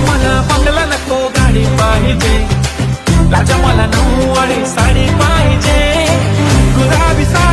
मला बंगला नको गाडी पाहिजे. राजा मला नऊ आणि साडी पाहिजे. गुलाबी साडी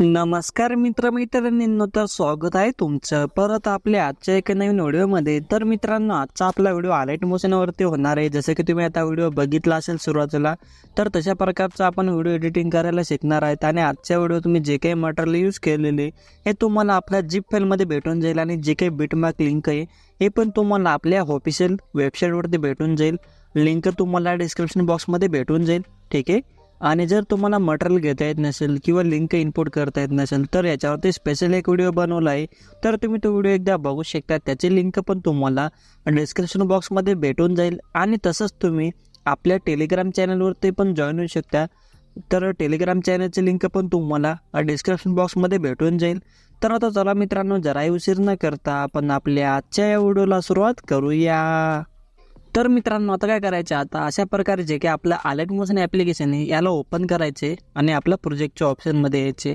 नमस्कार मित्रमैत्रिणींनो तर स्वागत आहे तुमचं. परत आपल्या आजच्या एका नवीन व्हिडिओमध्ये. तर मित्रांनो आजचा आपला व्हिडिओ आलाईट मोशनवरती होणार आहे. जसं की तुम्ही आता व्हिडिओ बघितला असेल सुरुवातीला तर तशा प्रकारचा आपण व्हिडिओ एडिटिंग करायला शिकणार आहेत. आणि आजच्या व्हिडिओ तुम्ही जे काही मटेरियल यूज केलेले हे तुम्हाला आपल्या जीप फाईलमध्ये भेटून जाईल. आणि जे काही बिटमार्क लिंक आहे हे पण तुम्हाला आपल्या ऑफिशियल वेबसाईटवरती भेटून जाईल. लिंक तुम्हाला डिस्क्रिप्शन बॉक्समध्ये भेटून जाईल. ठीक आहे? आणि जर तुम्हाला मटेरियल घेता येत नसेल किंवा लिंक इम्पोर्ट करता येत नसेल तर याच्यावरती स्पेशल एक व्हिडिओ बनवला आहे. तर तुम्ही तो व्हिडिओ एकदा बघू शकता. त्याची लिंक पण तुम्हाला डिस्क्रिप्शन बॉक्समध्ये भेटून जाईल. आणि तसंच तुम्ही आपल्या टेलिग्राम चॅनलवरती पण जॉईन होऊ शकता. तर टेलिग्राम चॅनलची लिंक पण तुम्हाला डिस्क्रिप्शन बॉक्समध्ये भेटून जाईल. तर आता चला मित्रांनो जराही उशीर न करता आपण आपल्या आजच्या या व्हिडिओला सुरुवात करूया. तर मित्रांनो आता काय करायचं? आता अशा प्रकारे जे काही आपलं आलेट मोशन ॲप्लिकेशन आहे याला ओपन करायचे आणि आपल्या प्रोजेक्टच्या ऑप्शनमध्ये यायचे.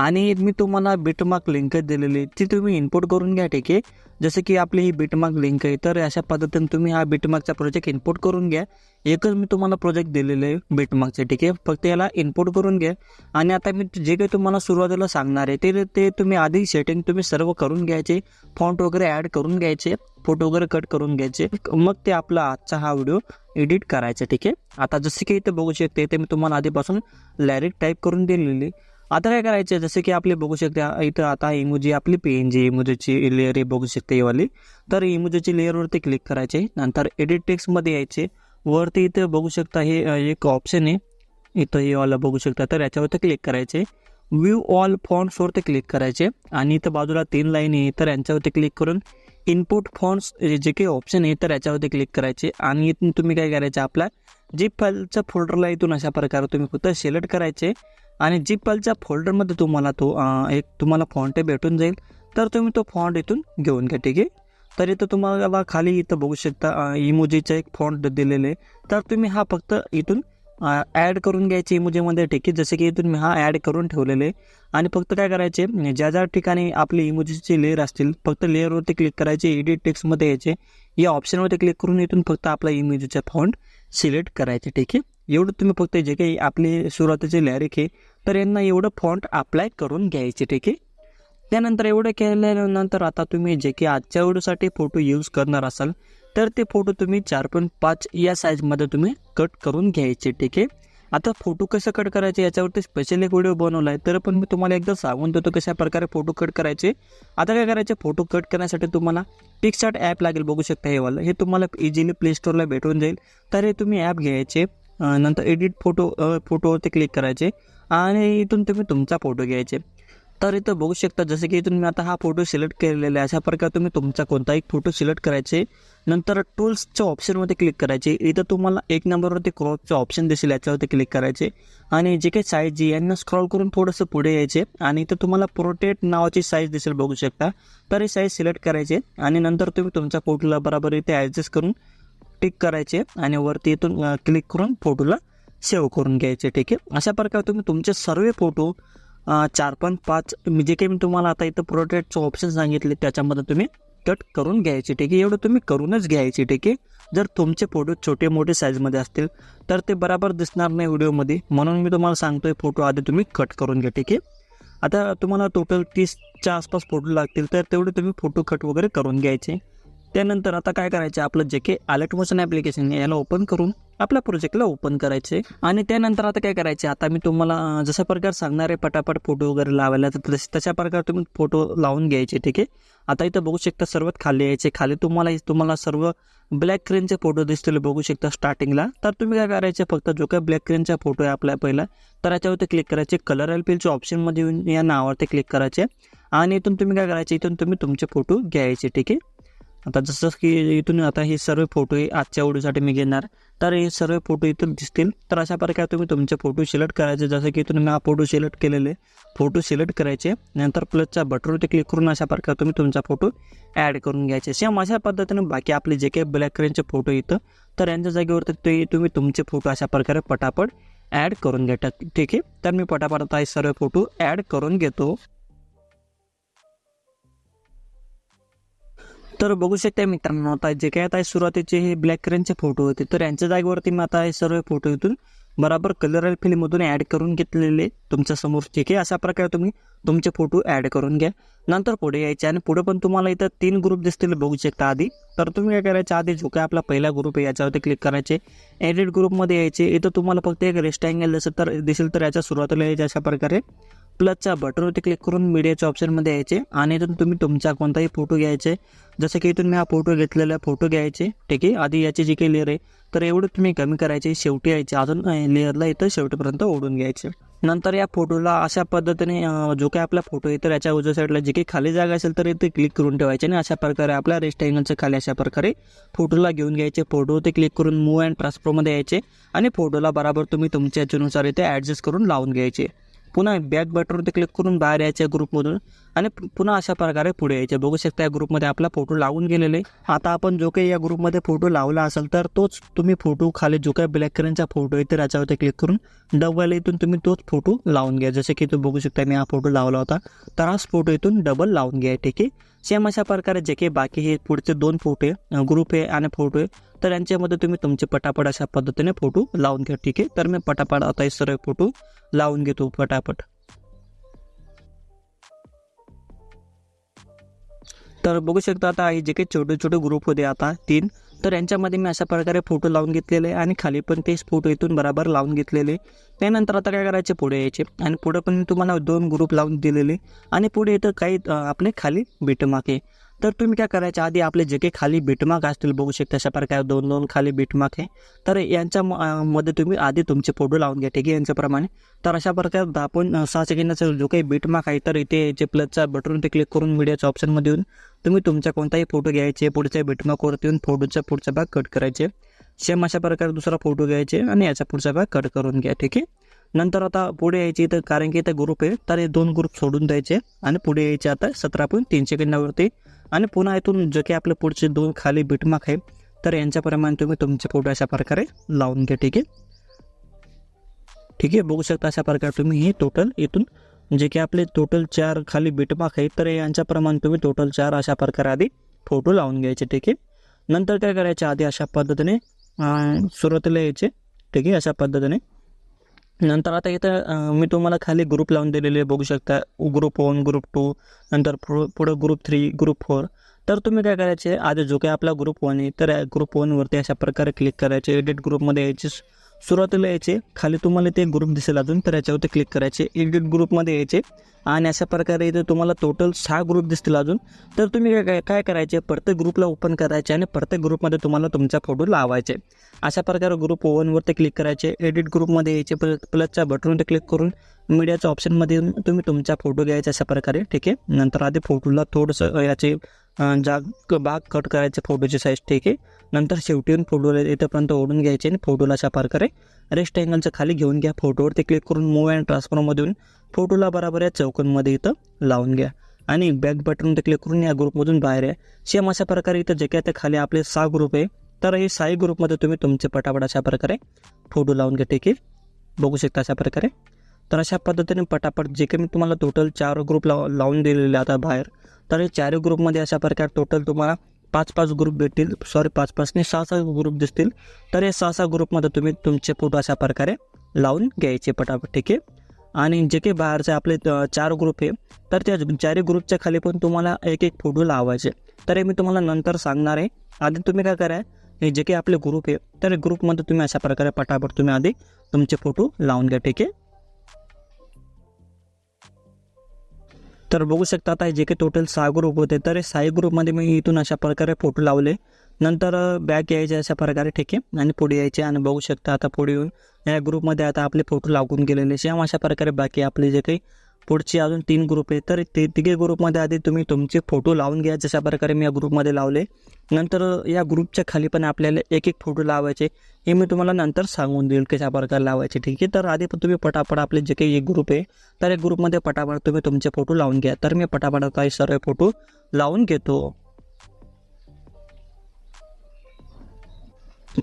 आणि मी तुम्हाला बिटमार्क लिंक दिलेली आहे, ती तुम्ही इनपुट करून घ्या ठीक आहे? जसं की आपली ही बिटमार्क लिंक आहे तर अशा पद्धतीने तुम्ही हा बिटमार्कचा प्रोजेक्ट इनपुट करून घ्या. एकच मी तुम्हाला प्रोजेक्ट दिलेले आहे बिटमार्कचे ठीक आहे? फक्त याला इनपुट करून घ्या. आणि आता मी जे काही तुम्हाला सुरुवातीला सांगणार आहे ते ते तुम्ही आधी सेटिंग तुम्ही सर्व करून घ्यायचे फॉन्ट वगैरे ॲड करून घ्यायचे फोटो वगैरे कट करून घ्यायचे मग ते आपला आजचा हा व्हिडिओ एडिट करायचा ठीक आहे? आता जसे की इथे बघू शकते ते मी तुम्हाला आधीपासून लॅरिक टाईप करून दिलेली आता काय करायचं जसं की आपले बघू शकता इथं आता इमोजी आपली पी एन जी इमोजीची लेअर आहे बघू शकते ही वाली तर इमोजीची लेअरवरती क्लिक करायचे नंतर एडिट टेक्स्टमध्ये यायचे. वरती इथं बघू शकता हे एक ऑप्शन आहे. इथं हे वाला बघू शकता. तर याच्यावरती क्लिक करायचे. व्ह्यू ऑल फॉन्ट्सवरती क्लिक करायचे. आणि इथं बाजूला तीन लाईन आहे. तर यांच्यावरती क्लिक करून इनपुट फॉन्ट्स जे काही ऑप्शन आहे तर याच्यावरती क्लिक करायचे. आणि इथून तुम्ही काय करायचे? आपल्या जी फाईलच्या फोल्डरला इथून अशा प्रकारे तुम्ही फक्त सिलेक्ट करायचे. आणि जिपलच्या फोल्डरमध्ये तुम्हाला तो एक तुम्हाला फॉन्ट भेटून जाईल. तर तुम्ही तो फॉन्ट इथून घेऊन घ्या ठीक आहे? तर इथं तुम्हाला खाली इथं बघू शकता इमोजीचा एक फॉन्ट दिलेले आहे. तर तुम्ही हा फक्त इथून ॲड करून घ्यायचे इमोजीमध्ये ठीक आहे? जसे की इथून मी हा ॲड करून ठेवलेले आणि फक्त काय करायचे ज्या ज्या ठिकाणी आपली इमोजीचे लेअर असतील फक्त लेअरवरती क्लिक करायचे एडिट टेक्स्टमध्ये यायचे या ऑप्शनवरती क्लिक करून इथून फक्त आपला इमोजीचा फॉन्ट सिलेक्ट करायचे ठीक आहे? एवढं तुम्ही फक्त जे काही आपले सुरुवातीचे लॅरिक आहे तर यांना एवढं फॉन्ट अप्लाय करून घ्यायचे ठीक आहे? त्यानंतर एवढं केल्यानंतर आता तुम्ही जे की आजच्या व्हिडिओसाठी फोटो यूज करणार असाल तर ते फोटो तुम्ही चार पॉईंट पाच या साईजमध्ये तुम्ही कट करून घ्यायचे ठीक आहे? आता फोटो कसं कट करायचे याच्यावरती स्पेशल एक व्हिडिओ बनवला आहे तर पण मी तुम्हाला एकदा सांगून देतो कशा प्रकारे फोटो कट करायचे. आता काय करायचे फोटो कट करण्यासाठी तुम्हाला पिक्सार्ट ॲप लागेल बघू शकता हे वाला. हे तुम्हाला इझिली प्ले स्टोरला भेटून जाईल. तर हे तुम्ही ॲप घ्यायचे नंतर एडिट फोटो फोटोवरती क्लिक करायचे आणि इथून तुम्ही तुमचा फोटो घ्यायचे. तर इथं बघू शकता जसं की इथून मी आता हा फोटो सिलेक्ट केलेला आहे. अशा प्रकारे तुम्ही तुमचा कोणताही फोटो सिलेक्ट करायचे नंतर टूल्सच्या ऑप्शनमध्ये क्लिक करायचे. इथं तुम्हाला एक नंबरवरती क्रॉपचं ऑप्शन दिसेल याच्यावरती क्लिक करायचे. आणि जे काही साईज जी यांना स्क्रॉल करून थोडंसं पुढे यायचे. आणि इथं तुम्हाला प्रोटेट नावाची साईज दिसेल बघू शकता. तर ही साईज सिलेक्ट करायचे. आणि नंतर तुम्ही तुमच्या फोटोला बरोबर इथे ॲडजस्ट करून टिक करायचे. आणि वरती इथून क्लिक करून फोटोला सेव्ह करून घ्यायचे. ठीक आहे? अशा प्रकारे तुम्ही तुमचे सर्व फोटो चार पॉईंट पाच मी जे काही मी तुम्हाला आता इथं प्रोटेक्टचं ऑप्शन सांगितले त्याच्यामध्ये तुम्ही कट करून घ्यायचे ठीक आहे? एवढं तुम्ही करूनच घ्यायचे ठीक आहे? जर तुमचे फोटो छोटे मोठे साईजमध्ये असतील तर ते बराबर दिसणार नाही व्हिडिओमध्ये म्हणून मी तुम्हाला सांगतोय फोटो आधी तुम्ही कट करून घ्या ठीक आहे? आता तुम्हाला टोटल तीसच्या आसपास फोटो लागतील तर तेवढे तुम्ही फोटो कट वगैरे करून घ्यायचे. त्यानंतर आता काय करायचं? आपलं जे काही अलर्ट मोशन ॲप्लिकेशन याला ओपन करून आपल्या प्रोजेक्टला ओपन करायचे. आणि त्यानंतर आता काय करायचे? आता मी तुम्हाला जसा जशा सांगणार आहे पटापट फोटो वगैरे लावायला तर तशा प्रकारे तुम्ही फोटो लावून घ्यायचे ठीक आहे? आता इथं बघू शकता सर्वात खाली यायचे. खाली तुम्हाला तुम्हाला सर्व ब्लॅक क्रेनचे फोटो दिसतील बघू शकता स्टार्टिंगला तर तुम्ही काय करायचे? फक्त जो काही ब्लॅक क्रेनचा फोटो आहे आपल्या पहिला तर याच्यावरती क्लिक करायचे. कलर एल पीलच्या ऑप्शनमध्ये येऊन या नावावरती क्लिक करायचे. आणि इथून तुम्ही काय करायचे? इथून तुम्ही तुमचे फोटो घ्यायचे ठीक आहे? आता जसं की इथून आता हे सर्व फोटो आजच्या ओढीसाठी मी घेणार. तर हे सर्व फोटो इथून दिसतील. तर अशा प्रकारे तुम्ही तुमचे फोटो सिलेक्ट करायचे. जसं की इथून मी हा फोटो सिलेक्ट केलेले फोटो सिलेक्ट करायचे. नंतर प्लसच्या बटरवरती क्लिक करून अशा प्रकारे तुम्ही तुमचा फोटो ॲड करून घ्यायचे. सेम अशा पद्धतीने बाकी आपले जे काही ब्लॅक कलरचे फोटो येतं तर यांच्या जागेवरती ते तुम्ही तुमचे फोटो अशा प्रकारे पटापट ॲड करून घ्या ठीक आहे? तर मी पटापट आता हे सर्व फोटो ॲड करून घेतो. तर बघू शकता मित्रांनो आता जे काय आता सुरुवातीचे हे ब्लॅक कलरचे फोटो होते तर यांच्या जागेवरती मी आता हे सर्व फोटो इथून बराबर कलर फिल्ममधून ॲड करून घेतलेले तुमच्यासमोर ठीक आहे अशा प्रकारे तुम्ही तुमचे फोटो ॲड करून घ्या. नंतर पुढे यायचे आणि पुढे पण तुम्हाला इथं तीन ग्रुप दिसतील बघू शकता आधी. तर तुम्ही काय करायचं आधी जो काय आपला पहिला ग्रुप आहे याच्यावरती क्लिक करायचे. एडिट ग्रुपमध्ये यायचे. इथं तुम्हाला फक्त एक रेस्टँगल दिसेल तर दिसेल तर याच्या सुरुवातीला यायचे अशा प्रकारे. प्लसच्या बटनवरती क्लिक करून मीडियाच्या ऑप्शनमध्ये यायचे आणि इथून तुम्ही तुमचा कोणताही फोटो घ्यायचे. जसं की इथून मी हा फोटो घेतलेला फोटो घ्यायचे. ठीक आहे? आधी याची जी काही लेअर आहे तर एवढं तुम्ही कमी करायचे. शेवटी यायचे. अजून लेअरला इथं शेवटीपर्यंत ओढून घ्यायचे. नंतर या फोटोला अशा पद्धतीने जो काही आपला फोटो आहे तर याच्या उजव्या साईडला जी काही खाली जागा असेल तर इथे क्लिक करून ठेवायचे आणि अशा प्रकारे आपल्या रेस्ट अँगलच्या खाली अशा प्रकारे फोटोला घेऊन घ्यायचे. फोटो ते क्लिक करून मूव अँड ट्रान्सफरमध्ये यायचे आणि फोटोला बराबर तुम्ही तुमच्या याच्यानुसार इथे ॲडजस्ट करून लावून घ्यायचे. पुन्हा बॅक बटनवरती क्लिक करून बाहेर यायच्या ग्रुपमधून आणि पुन्हा अशा प्रकारे पुढे यायचे बघू शकता या ग्रुपमध्ये आपला फोटो लावून गेलेले आता आपण जो काही या ग्रुपमध्ये फोटो लावला असेल तर तोच तुम्ही फोटो खाली जो काही ब्लॅक कलरचा फोटो आहे तर याच्यावरती क्लिक करून डबल इथून तुम्ही तोच फोटो लावून घ्या. जसे की तुम्ही बघू शकता मी हा फोटो लावला होता. तर हाच फोटो इथून डबल लावून घ्या ठीक आहे? सेम अशा प्रकारे जे काही बाकी हे पुढचे दोन फोटो आहे ग्रुप आहे आणि फोटो आहे. तर यांच्यामध्ये तुम्ही तुमचे पटापट अशा पद्धतीने फोटो लावून घ्या ठीक आहे? तर मी पटापट आता हे सर्व फोटो लावून घेतो पटापट तर बघू शकता आता हे जे काही छोटे छोटे ग्रुप होते आता तीन तर यांच्यामध्ये मी अशा प्रकारे फोटो लावून घेतलेले आणि खाली पण तेच फोटो इथून बराबर लावून घेतलेले त्यानंतर आता काय करायचे? पुढे यायचे. आणि पुढे पण मी तुम्हाला दोन ग्रुप लावून दिलेले आणि पुढे इथं काही आपले खाली बीटमार्क तर तुम्ही काय करायच्या आधी आपले जे काही खाली बीटमार्क असतील बघू शकता अशा प्रकारे दोन दोन खाली बीटमार्क आहे. तर यांच्या म- मध्ये तुम्ही आधी तुमचे फोटो लावून घ्या ठीक आहे यांच्याप्रमाणे तर अशा प्रकारे दहा सहा सेकंदाचा जो काही बीटमार्क आहे तर इथे जे प्लसचा बटन ते क्लिक करून मीडियाच्या ऑप्शनमध्ये येऊन तुम्ही तुमचा कोणताही फोटो घ्यायचे पुढच्या बीटमार्कवरती येऊन फोटोचा पुढचा भाग कट करायचे. सेम अशा प्रकारे दुसरा फोटो घ्यायचे आणि याचा पुढचा भाग कट करून घ्या ठीक आहे. नंतर आता पुढे यायची तर कारण की इथं ग्रुप आहे तर हे दोन ग्रुप सोडून द्यायचे आणि पुढे यायचे आता सतरा पॉईंट तीन सेकंदावरती. आणि पुन्हा इथून जे काही आपले पुढचे दोन खाली बिटमाक आहे तर यांच्याप्रमाणे तुम्ही तुमचे फोटो अशा प्रकारे लावून घ्या ठीक आहे? ठीक आहे बघू शकता अशा प्रकारे तुम्ही हे टोटल इथून जे की आपले टोटल चार खाली बिटमार्क आहे तर यांच्याप्रमाणे तुम्ही टोटल चार अशा प्रकारे आधी फोटो लावून घ्यायचे ठीक आहे? नंतर काय करायचे? आधी अशा पद्धतीने सुरुवातीला यायचे ठीक आहे? अशा पद्धतीने. नंतर आता इथं मी तुम्हाला खाली ग्रुप लावून दिलेले बघू शकता. ग्रुप वन ग्रुप टू नंतर पुढं पुढं ग्रुप थ्री ग्रुप फोर तर तुम्ही काय करायचे? आधी जो काही आपला ग्रुप वन आहे तर ग्रुप वनवरती अशा प्रकारे क्लिक करायचे. एडिट ग्रुपमध्ये यायची. सुरुवातीला यायचे. खाली तुम्हाला ते ग्रुप दिसेल अजून तर याच्यावरती क्लिक करायचे. एडिट ग्रुपमध्ये यायचे. आणि अशा प्रकारे इथे तुम्हाला टोटल सहा ग्रुप दिसतील अजून. तर तुम्ही काय काय काय करायचे? प्रत्येक ग्रुपला ओपन करायचे आणि प्रत्येक ग्रुपमध्ये तुम्हाला तुमचा फोटो लावायचे. अशा प्रकारे ग्रुप ओवनवरती क्लिक करायचे. एडिट ग्रुपमध्ये यायचे. प्ल प्लसच्या बटनवरती क्लिक करून मीडियाच्या ऑप्शनमध्ये तुम्ही तुमचा फोटो घ्यायचा अशा प्रकारे. ठीक आहे? नंतर आधी फोटोला थोडंसं याचे जाग भाग कट करायचे फोटोची साईज ठीक आहे. नंतर शेवटी येऊन फोटोला इथंपर्यंत ओढून घ्यायचे आणि फोटोला अशा प्रकारे रेस्ट अँगलच्या खाली घेऊन घ्या फोटोवरती क्लिक करून मूव अँड ट्रान्सफरमध्ये येऊन फोटोला बराबर या चौकनमध्ये इथं लावून घ्या. आणि बॅक बटनवरती क्लिक करून या ग्रुपमधून बाहेर आहे सेम अशा प्रकारे इथं जे काय त्या खाली आपले सहा ग्रुप आहे तर हे साई ग्रुपमध्ये तुम्ही तुमचे पटापट अशा प्रकारे फोटो लावून घ्या ठीक आहे. बघू शकता अशा प्रकारे. तर अशा पद्धतीने पटापट जे काही मी तुम्हाला टोटल चार ग्रुप लाव लावून दिलेले आता बाहेर तर हे चारही ग्रुपमध्ये अशा प्रकारे टोटल तुम्हाला पाच पाच ग्रुप भेटतील. सॉरी पाच पाच नाही सहा सहा ग्रुप दिसतील. तर हे सहा सहा ग्रुपमध्ये तुम्ही तुमचे फोटो अशा प्रकारे लावून घ्यायचे पटापट ठीक आहे? आणि जे काही बाहेरचे आपले चार ग्रुप आहे तर त्या चारही ग्रुपच्या खाली पण तुम्हाला एक एक फोटो लावायचे. तर हे मी तुम्हाला नंतर सांगणार आहे. आधी तुम्ही काय करा हे जे काही आपले ग्रुप आहे तर ग्रुपमध्ये तुम्ही अशा प्रकारे पटापट तुम्ही आधी तुमचे फोटो लावून घ्या ठीक आहे? तर बघू शकता आता हे जे काही टोटल सहा ग्रुप होते तर हे सहा ग्रुपमध्ये मी इथून अशा प्रकारे फोटो लावले. नंतर बॅक यायचे अशा प्रकारे ठीक आहे आणि पुढे यायचे आणि बघू शकता आता पुढे येऊन या ग्रुपमध्ये आता आपले फोटो लागून गेलेले. सेम अशा प्रकारे बाकी आपले जे काही पुढचे अजून तीन ग्रुप आहे तर ते तिघे ग्रुपमध्ये आधी तुम्ही तुमचे फोटो लावून घ्या. जशा प्रकारे मी या ग्रुपमध्ये लावले. नंतर या ग्रुपच्या खाली पण आपल्याला एक एक फोटो लावायचे. हे मी तुम्हाला नंतर सांगून देईल कशा प्रकारे लावायचे. ठीक आहे? तर आधी पण तुम्ही पटापट आपले जे काही ग्रुप आहे तर या ग्रुपमध्ये पटापट तुम्ही तुमचे फोटो लावून घ्या. तर मी पटापट आता हे सर्व फोटो लावून घेतो.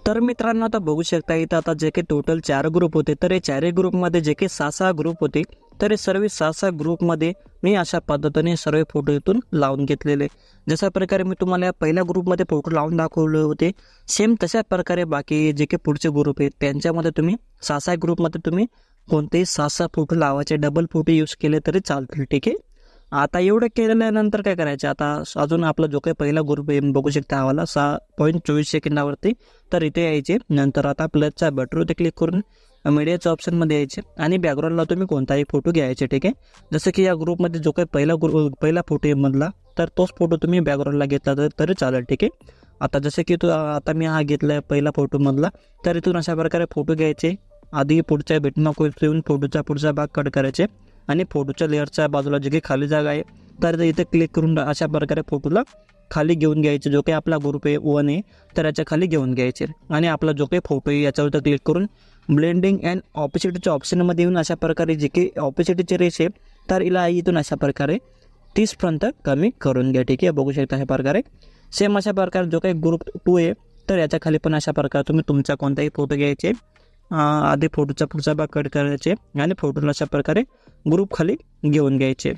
तर मित्रांनो आता बघू शकता इथं आता जे काही टोटल चार ग्रुप होते तर हे चारही ग्रुपमध्ये जे काही सहा सहा ग्रुप होते तर हे सर्व सहा सहा ग्रुपमध्ये मी अशा पद्धतीने सर्व फोटो इथून लावून घेतलेले. जशा प्रकारे मी तुम्हाला या पहिल्या ग्रुपमध्ये फोटो लावून दाखवले होते सेम तशा प्रकारे बाकी जे काही पुढचे ग्रुप आहेत त्यांच्यामध्ये तुम्ही सहा सहा ग्रुपमध्ये तुम्ही कोणतेही सहा सहा फोटो लावायचे डबल फोटो यूज केले तरी चालतील ठीक आहे? आता एवढं केल्यानंतर काय करायचं? आता अजून आपला जो काही पहिला ग्रुप आहे बघू शकता आम्हाला सहा पॉईंट चोवीस सेकंदावरती तर इथे यायचे. नंतर आता प्लसचा बटरवरती क्लिक करून मीडियाच्या ऑप्शनमध्ये यायचे. आणि बॅकग्राऊंडला तुम्ही कोणताही फोटो घ्यायचे ठीक आहे? जसं की या ग्रुपमध्ये जो काही पहिला ग्रुप पहिला फोटो आहे मधला तर तोच फोटो तुम्ही बॅकग्राऊंडला घेतला तर तरी चालेल ठीक आहे? आता जसं की तो आता मी हा घेतला आहे पहिला फोटोमधला तर इथून अशा प्रकारे फोटो घ्यायचे. आधी पुढच्या भेटमाक येऊन फोटोचा पुढचा भाग कट करायचे. आणि फोटोच्या लेअरच्या बाजूला जे काही खाली जागा आहे तर इथे क्लिक करून अशा प्रकारे फोटोला खाली घेऊन घ्यायचे. जो काही आपला ग्रुप आहे वन आहे तर याच्या खाली घेऊन घ्यायचे. आणि आपला जो काही फोटो आहे याच्यावर क्लिक करून ब्लेंडिंग अँड ऑपॉर्च्युनिटीच्या ऑप्शनमध्ये येऊन अशा प्रकारे जे काही ऑपॉर्च्युनिटीचे रेस आहे तर हिला इथून अशा प्रकारे तीसपर्यंत कमी करून घ्या. ठीक आहे? बघू शकता अशा प्रकारे. सेम अशा प्रकारे जो काही ग्रुप टू आहे तर याच्या खाली पण अशा प्रकारे तुम्ही तुमचा कोणताही फोटो घ्यायचे आधी फोटोचा पुढचा भाग कट करायचे आणि फोटोला अशा प्रकारे ग्रुप खाली घेऊन घ्यायचे.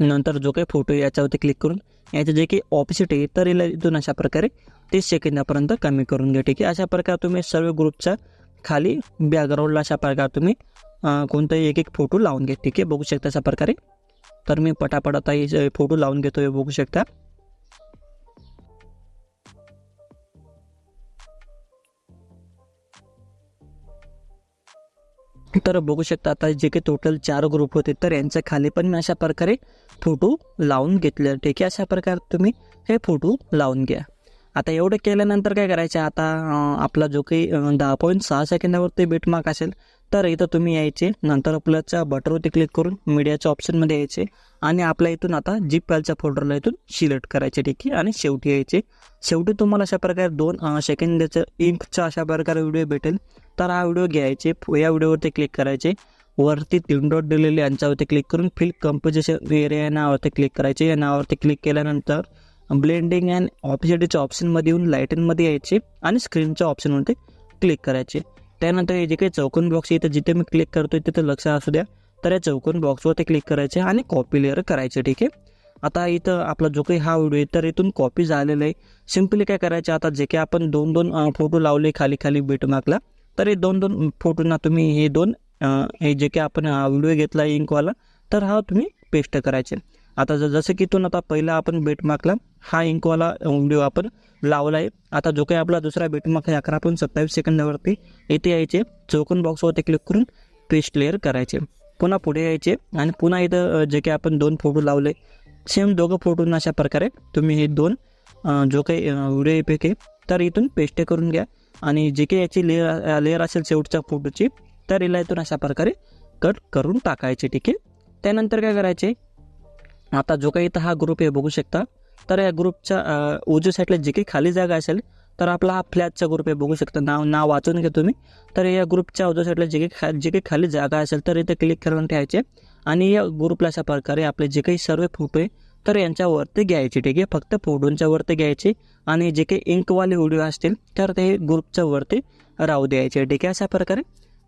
नंतर जो काही फोटो याच्यावरती क्लिक करून याचे जे काही ऑपोजिट आहे तर याला इथून अशा प्रकारे तीस सेकंदापर्यंत कमी करून घ्या. ठीक आहे? अशा प्रकारे तुम्ही सर्व ग्रुपचा खाली बॅकग्राऊंडला अशा प्रकारे तुम्ही कोणताही एक एक फोटो लावून घ्या ठीक आहे? बघू शकता अशा प्रकारे. तर मी पटापट आता हे फोटो लावून घेतो हे बघू शकता. तर बघू शकता आता जे काही टोटल चार ग्रुप होते तर यांच्या खाली पण मी अशा प्रकारे फोटो लावून घेतले. ठीक आहे? अशा प्रकारे तुम्ही हे फोटो लावून घ्या. आता एवढं केल्यानंतर काय करायचं? आता आपला जो काही दहा पॉईंट सहा सेकंदावरती बेटमार्क असेल तर इथं तुम्ही यायचे नंतर प्लसच्या बटरवरती क्लिक करून मीडियाच्या ऑप्शनमध्ये यायचे आणि आपल्या इथून आता जी पॅलच्या फोल्डरला इथून सिलेक्ट करायचे ठीक आहे आणि शेवटी यायचे. शेवटी तुम्हाला अशा प्रकारे दोन सेकंदाचं इंकचा अशा प्रकारे व्हिडिओ भेटेल. तर हा व्हिडिओ घ्यायचे या व्हिडिओवरती क्लिक करायचे. वरती तीन डॉट दिलेले यांच्यावरती क्लिक करून फिल कंपोजिशन एरिया या नावावरती क्लिक करायचे. या नावावरती क्लिक केल्यानंतर ब्लेंडिंग अँड ऑपॉसिटीच्या ऑप्शनमध्ये येऊन लाईटिंगमध्ये यायचे आणि स्क्रीनच्या ऑप्शनवरती क्लिक करायचे. त्यानंतर हे जे काही चौकोन बॉक्स इथं जिथे मी क्लिक करतो तिथं लक्ष असू द्या. तर या चौकोन बॉक्सवरती क्लिक करायचे आणि कॉपी लेअर करायचे ठीक आहे? आता इथं आपला जो काही हा व्हिडिओ आहे तर इथून कॉपी झालेला आहे. सिम्पली काय करायचे? आता जे काही आपण दोन दोन फोटो लावले खाली खाली बेटमार्कला तर हे दोन दोन फोटोंना तुम्ही हे दोन हे जे काही आपण व्हिडिओ घेतला इंकवाला तर हा तुम्ही पेस्ट करायचे. आता जसं की इथून आता पहिला आपण बेटमार्कला हा इंकवाला व्हिडिओ आपण लावला आहे आता जो काही आपला दुसरा बेटमार्क मग अकरा पॉईंट सत्तावीस सेकंदावरती येथे यायचे. चौकोन बॉक्सवरती क्लिक करून पेस्ट लेअर करायचे. पुन्हा पुढे यायचे आणि पुन्हा इथं जे काही आपण दोन फोटो लावले सेम दोघं फोटोंना अशा प्रकारे तुम्ही हे दोन जो काही व्हिडिओ आहे तर इथून पेस्ट करून घ्या. आणि जे काही याची लेअर लेअर असेल शेवटच्या फोटोची तर हिला इथून अशा प्रकारे कट करून टाकायचे ठीक आहे? त्यानंतर काय करायचे? आता जो काही इथं हा ग्रुप आहे बघू शकता. तर या ग्रुपच्या उजव्या साईडला जे काही खाली जागा असेल तर आपला हा फ्लॅटचा ग्रुप आहे बघू शकता. नाव नाव वाचून घ्या तुम्ही. तर या ग्रुपच्या उजव्या साईडला जे काही खा जे काही खाली जागा असेल तर इथे क्लिक करून ठेवायचे आणि या ग्रुपला अशा प्रकारे आपले जे काही सर्व फोटो आहे तर यांच्यावरती घ्यायचे ठीक आहे. फक्त फोटोंच्या वरती घ्यायचे. आणि जे काही इंकवाले व्हिडिओ असतील तर ते ग्रुपच्या वरती राहू द्यायचे ठीक आहे. अशा प्रकारे.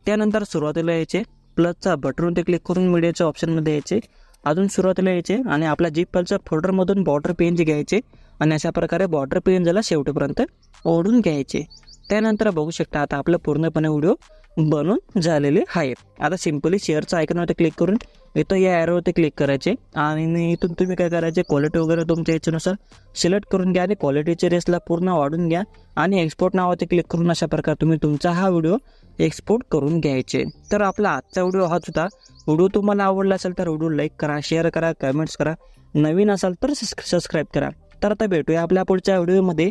त्यानंतर सुरुवातीला यायचे. प्लसचा बटनवरती क्लिक करून मीडियाच्या ऑप्शनमध्ये यायचे. अजून सुरुवातीला यायचे आणि आपल्या जीप फोल्डरमधून बॉर्डर पेन जे घ्यायचे आणि अशा प्रकारे बॉर्डर पेन ज्याला शेवटीपर्यंत ओढून घ्यायचे. त्यानंतर बघू शकता आता आपलं पूर्णपणे व्हिडिओ बनून झालेले आहे आता सिम्पली शेअरचं आयकनवरती क्लिक करून इथं या ॲरोवरती क्लिक करायचे. आणि इथून तुम्ही काय करायचे क्वालिटी वगैरे तुमच्या याच्यानुसार सिलेक्ट करून घ्या आणि क्वालिटीच्या रेसला पूर्ण वाढून घ्या. आणि एक्सपोर्ट नावावरती क्लिक करून अशा प्रकारे तुम्ही तुमचा हा व्हिडिओ एक्सपोर्ट करून घ्यायचे. तर आपला आजचा व्हिडिओ हाच होता. व्हिडिओ तुम्हाला आवडला असेल तर व्हिडिओ लाईक करा शेअर करा कमेंट्स करा. नवीन असाल तर सबस्क्राईब करा. तर आता भेटूया आपल्या पुढच्या व्हिडिओमध्ये.